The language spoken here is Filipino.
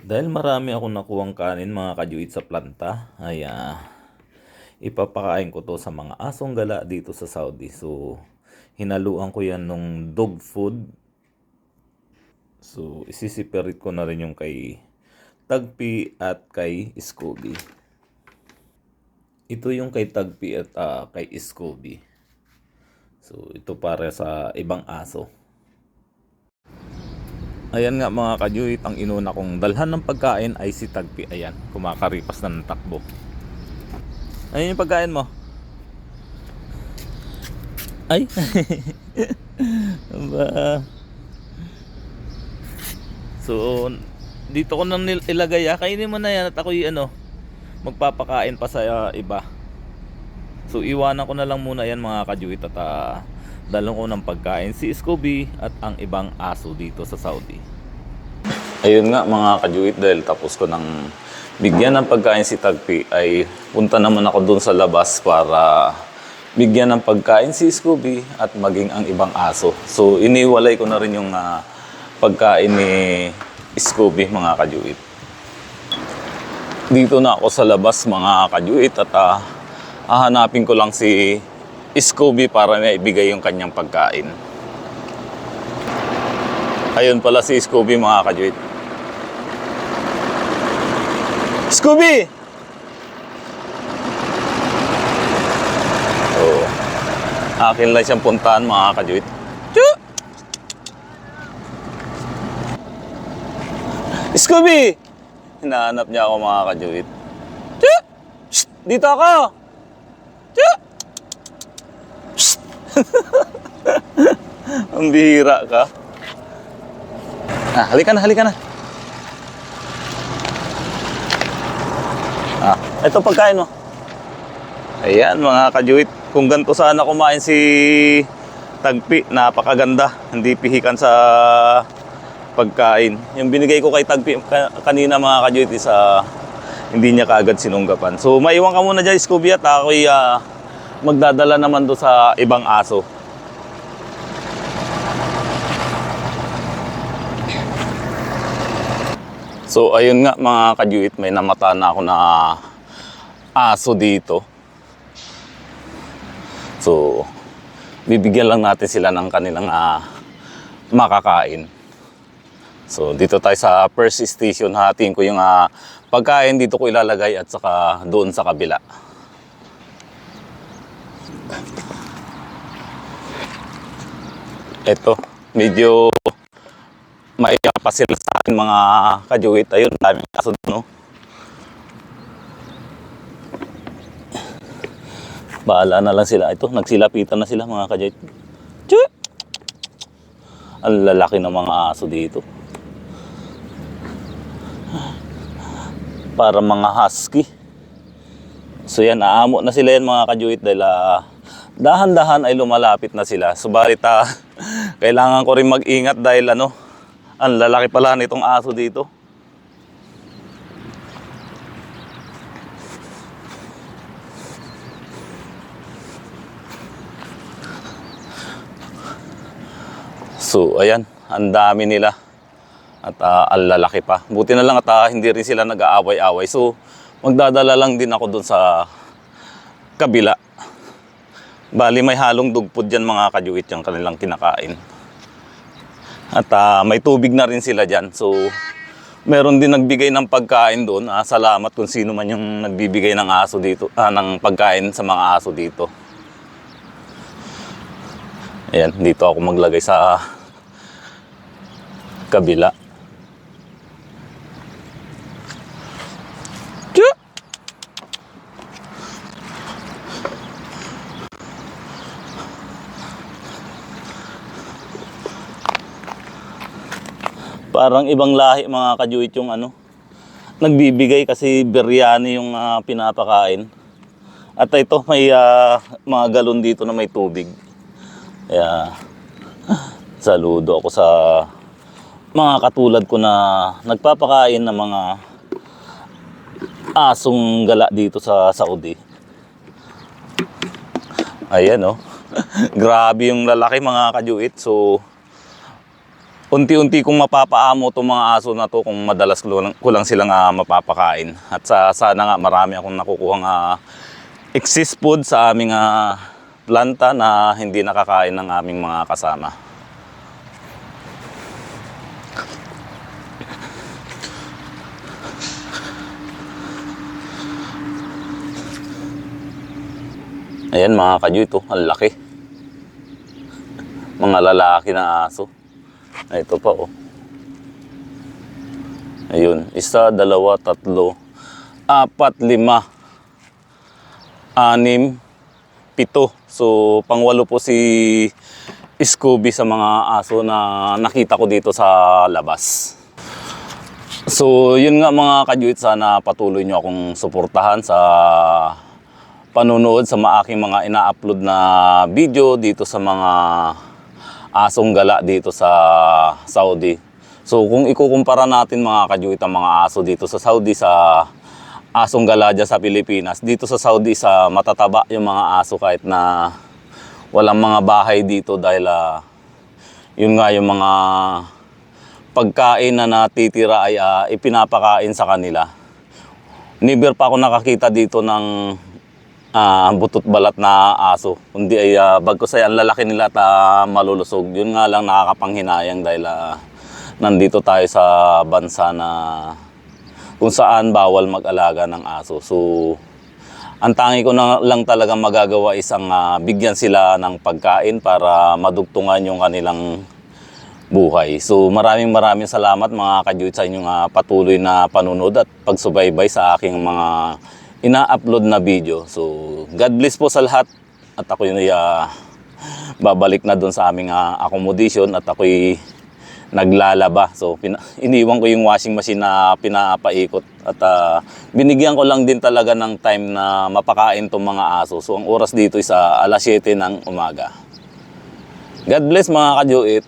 Dahil marami akong nakuhang kanin mga kajuit sa planta, ay ah, ipapakain ko to sa mga asong gala dito sa Saudi. So, hinaluan ko yan nung dog food. So, isisiperit ko na rin yung kay Tagpi at kay Scooby. Ito yung kay Tagpi at ah, kay Scooby. So, ito para sa ibang aso. Ayan nga mga kajuit, ang inuna kong dalhan ng pagkain ay si Tagpi. Ayan, kumakaripas na ng takbo. Ayun yung pagkain mo. Ay! ba? So, dito ko nang ilagay ah. Kainin mo na yan at ako'y ano, magpapakain pa sa ah, iba. So, iwanan ko na lang muna yan mga kajuit at ah, dalhan ko ng pagkain si Scooby at ang ibang aso dito sa Saudi. Ayun nga mga kajuit dahil tapos ko ng bigyan ng pagkain si Tagpi ay punta naman ako doon sa labas para bigyan ng pagkain si Scooby at maging ang ibang aso. So iniwalay ko na rin yung ah, pagkain ni Scooby mga kajuit. Dito na ako sa labas mga kajuit at ah, hahanapin ko lang si Scooby para na ibigay yung kanyang pagkain. Ayun pala si Scooby mga kajuit. Scooby! Oo. Akin lang siyang puntahan mga kajuit. Scooby! Hinahanap niya ako mga kajuit. Dito ako! Chu! Ang bihira ka. Ah, halika na, halika na. Ah, ito pagkain mo. Ayan mga kajuit, kung ganito sana kumain si Tagpi, napakaganda. Hindi pihikan sa pagkain. Yung binigay ko kay Tagpi ka- kanina mga kajuit is ah, hindi niya kaagad sinunggapan. So maiwan ka muna dyan Scooby at ako'y ah, magdadala naman do sa ibang aso. So ayun nga mga kajuit, may namata na ako na aso dito. So bibigyan lang natin sila ng kanilang ah, makakain. So dito tayo sa first station, hatiin ko yung ah, pagkain dito ko ilalagay at saka doon sa kabila. Ito, medyo maiyak pa sila sa akin mga kajuit. Ayun, daming kaso no. Bahala na lang sila. Ito, nagsilapitan na sila mga kajuit. Tsu! Ang lalaki ng mga aso dito. Para mga husky. So yan, aamo na sila yan mga kajuit dahil ah, dahan-dahan ay lumalapit na sila. Subalit ah, kailangan ko rin mag-ingat dahil ano, ang lalaki pala nitong aso dito. So, ayan, ang dami nila. At ah, ang lalaki pa. Buti na lang at ah, hindi rin sila nag-aaway-away. So, magdadala lang din ako doon sa kabila. Bali, may halong dugpod dyan mga kajuit yung kanilang kinakain. At ah, may tubig na rin sila dyan. So, meron din nagbigay ng pagkain doon. Ah, salamat kung sino man yung nagbibigay ng aso dito, ah, ng pagkain sa mga aso dito. Ayan, dito ako maglagay sa kabila. Parang ibang lahi mga kajuit yung ano. Nagbibigay kasi biryani yung ah, pinapakain. At ito may ah, mga galon dito na may tubig. Kaya saludo ako sa mga katulad ko na nagpapakain ng mga asong gala dito sa Saudi. Ayan oh. Grabe yung lalaki mga kajuit. So unti-unti kong mapapaamo itong mga aso na to kung madalas ko lang, ko lang silang ah, mapapakain. At sa, sana nga marami akong nakukuhang uh, excess food sa aming ah, planta na hindi nakakain ng aming mga kasama. Ayan mga kadyo ito, ang laki. Mga lalaki na aso. Ay, Ito pa oh. Ayun, isa, dalawa, tatlo, apat, lima, anim, pito. So, pangwalo po si Scooby sa mga aso na nakita ko dito sa labas. So, yun nga mga kajuit, sana patuloy nyo akong suportahan sa panunood sa mga aking mga ina-upload na video dito sa mga asong gala dito sa Saudi. So kung ikukumpara natin mga kajuit ang mga aso dito sa Saudi sa asong gala dyan sa Pilipinas, dito sa Saudi sa matataba yung mga aso kahit na walang mga bahay dito dahil ah, yun nga yung mga pagkain na natitira ay ah, ipinapakain sa kanila. Never pa ako nakakita dito ng ah, butot balat na aso. Kundi ay uh, bagkos ay ang lalaki nila at ah, malulusog. Yun nga lang nakakapanghinayang dahil ah, nandito tayo sa bansa na kung saan bawal mag-alaga ng aso. So, ang tangi ko na lang talaga magagawa isang ah, bigyan sila ng pagkain para madugtungan yung kanilang buhay. So maraming maraming salamat mga kadyut sa inyong ah, patuloy na panunod at pagsubaybay sa aking mga ina-upload na video. So God bless po sa lahat at ako yung ah, babalik na doon sa aming ah, accommodation at ako'y naglalaba. So pina- iniwan ko yung washing machine na pinapaikot at ah, binigyan ko lang din talaga ng time na mapakain tong mga aso. So ang oras dito is ah, alas 7 ng umaga. God bless mga kadyuit.